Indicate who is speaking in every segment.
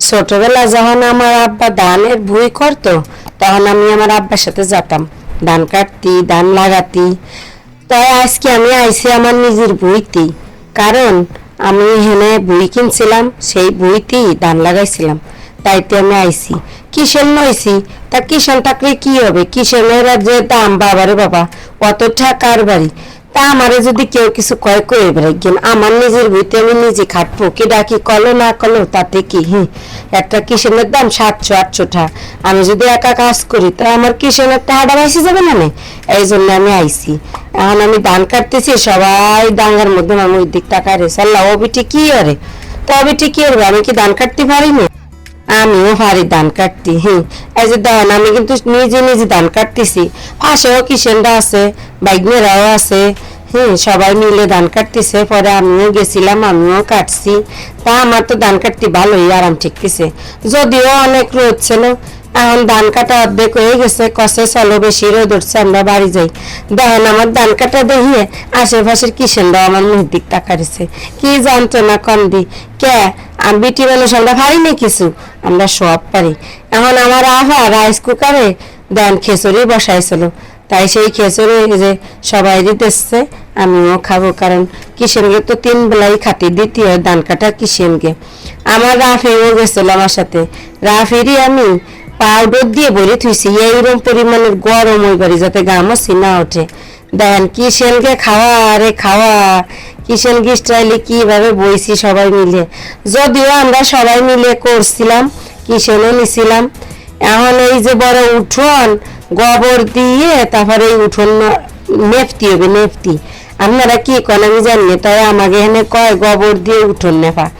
Speaker 1: ছোটবেলা যখন আমার আব্বা ধানের ভুই করতো, তখন আমি আমার আব্বার সাথে যেতাম। ধান কাটতি, ধান লাগাতি। তাই আজকে আমি আইছি আমার নিজের বইতেই কারণ আমি এখানে বই কিনছিলাম, সেই বইতেই ধান লাগাইছিলাম। তাইতে আমি আইছি। কিষেন নইছি? তা কিষেন থাকলে কি হবে? কিষেনের যে দাম বাবারে বাবা অত টাকার বাড়ি? তা আমারে যদি কেউ কিছু কয় করে বেড়াইগেন আমার নিজের বইতে আমি নিজে খাটবো। কি ডাকি, কলো না কলো, তাতে কি? হ্যাঁ একটা কিষেনের দাম সাতশো আটশো টাকা আমি যদি একা কাজ করি, তা আমার কিষেনের টাকাটা বেশি যাবে না? এই জন্য আমি আইছি। এখন আমি ধান কাটতেছি, সবাই ডাঙ্গার মধ্যে আমার ওই দিক টাকা রেছে আল্লাহ, ও বিটি কি আরে তো ও বিটি কি করবে? আমি কি ধান কাটতে পারি না? আমিও পারি ধান কাটতি হ্যাঁ এই যে দেন, আমি কিন্তু নিজে নিজে ধান কাটতেছি। পাশেও কিষেনরা আছে, বাইকনেরাও আছে হ্যাঁ সবাই মিলে ধান কাটতেছে। পরে আমিও গেছিলাম, আমিও কাটছি। তা আমার তো ধান কাটতে ভালোই আরাম ঠিকতেছে। যদিও অনেক রোদ ছিল, এখন ধান কাটা অর্ধেক হয়ে গেছে, কষে চলো, বেশি রোদ উঠছে, আমরা বাড়ি যাই। দেখেন আমার ধান কাটা দেখিয়ে আশেপাশের কিষেনরাও আমার মুখ দিক তাকাইছে। কি জানতো না কম দি কে? আমি বিটি মানুষ, আমরা পারি না কিছু, আমরা সব পারি। এখন আমার আহা রাইস কুকারে দেন খেচুরি বসাইছিল। তাই সেই খেচুরি যে সবাই দিতেছে, আমিও খাব, কারণ কিষেনকে তো তিন বেলাই খাতি দ্বিতীয় ধান কাটা কিষেনকে আমার রাফিও গেছিল আমার সাথে। রাফিরই আমি পাউডার দিয়ে ভরে থুইছি এইরকম পরিমাণের গরম ওই বাড়ি যাতে গামছি না ওঠে। দেন, কিষেনকে খাওয়া, আরে খাওয়া। কিষেন স্টাইলে কীভাবে বইছি সবাই মিলে? যদিও আমরা সবাই মিলে করছিলাম, কিষেনও নিছিলাম। এখন এই যে বড় উঠোন, গোবর দিয়ে তারপরে এই উঠোন ন- নেফতি হবে নেফতি আপনারা কি করেন আমি জানি তাই আমাকে এখানে কয়, গোবর দিয়ে উঠোন নেফা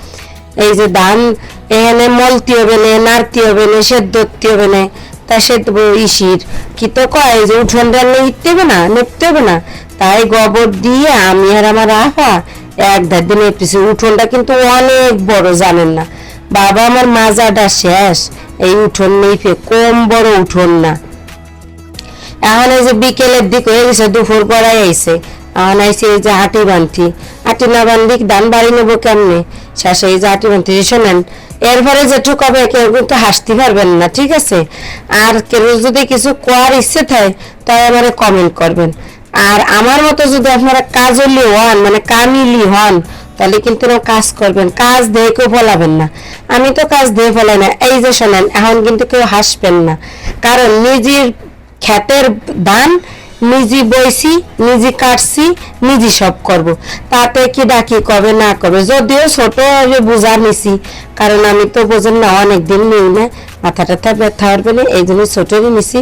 Speaker 1: এই যে ধান, এখানে মলতি হবে না নাড়তি হবে না সেদ্ধতি হবে না। তা সেদ্ধ ইসির। কি তো কয় যে উঠোন রান্না ইতে হবে না, নেপতে হবে না? তাই গোবর দিয়ে আমি আর আমার আফা এক ধার দিন নেপতেছি। উঠোনটা কিন্তু অনেক বড়, জানেন না? বাবা আমার মাজাটা শেষ। এই উঠোন নেইপে, কম বড় উঠোন না। এখন এই যে বিকেলের দিক হয়ে গেছে, দুপুর গড়াই আইছে। এখন আইছে এই যে হাঁটি বান্ধি হাঁটি না বান্ধি ধান বাড়ি নেব কেমনে? শেষে এই যে হাঁটি বান্তি শোনেন এরপরে যেটুকু হবে, কেউ কিন্তু হাসতে পারবেন না, ঠিক আছে? আর কেউ যদি কিছু কোয়ার ইচ্ছে থাকে, তাই আমারে কমেন্ট করবেন। আর আমার মতো যদি আপনারা কাজলি হন মানে কামিলি হন, তাহলে কিন্তু কাজ করবেন। কাজ দিয়ে কেউ ফলাবেন না। আমি তো কাজ দিয়ে ফলাই না। এই যে শোনেন, এখন কিন্তু কেউ হাসবেন না। কারণ নিজের খ্যাতের ধান নিজে বইছি, নিজে কাটছি, নিজে সব করব। তাতে কি ডাকি কবে না করবে, যদিও ছোট বোঝা নিছি, কারণ আমি তো বোঝেন না, অনেকদিন নিই না মাথা টাথা ব্যথা হবে না এই জন্য ছোটই নিছি।